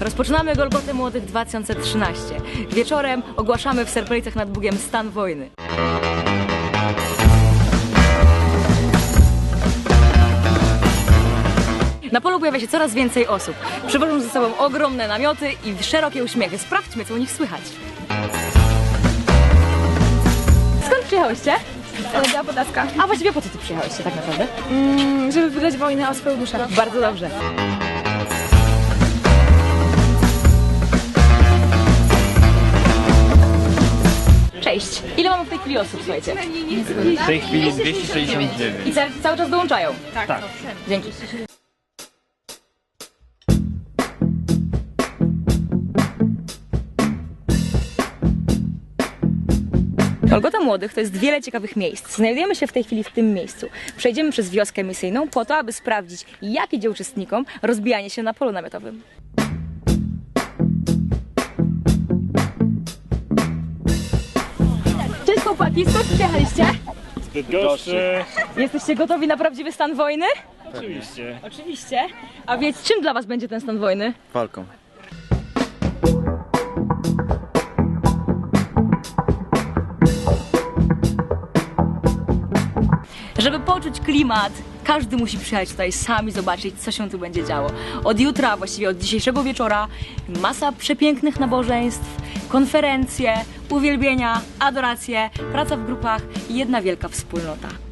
Rozpoczynamy Golgotę Młodych 2013. Wieczorem ogłaszamy w Serpelicach nad Bugiem stan wojny. Na polu pojawia się coraz więcej osób. Przywożą ze sobą ogromne namioty i szerokie uśmiechy. Sprawdźmy, co u nich słychać. Skąd przyjechałyście? Biała Podlaska. A właściwie po co tu przyjechałyście tak naprawdę? Mm, żeby wydać wojnę o swoją duszę. Bardzo dobrze. Cześć. Ile mamy w tej chwili osób, słuchajcie? W tej chwili 269. I ca- cały czas dołączają? Tak. Dzięki. Golgota Młodych to jest wiele ciekawych miejsc. Znajdujemy się w tej chwili w tym miejscu. Przejdziemy przez wioskę misyjną po to, aby sprawdzić, jak idzie uczestnikom rozbijanie się na polu namiotowym. Chłopaki, skąd przyjechaliście? Bydgoszczy. Jesteście gotowi na prawdziwy stan wojny? Oczywiście. Oczywiście. A więc czym dla was będzie ten stan wojny? Walką. Żeby poczuć klimat, każdy musi przyjechać tutaj sam i zobaczyć, co się tu będzie działo. Od jutra, właściwie od dzisiejszego wieczora, masa przepięknych nabożeństw, konferencje, uwielbienia, adoracje, praca w grupach jedna wielka wspólnota.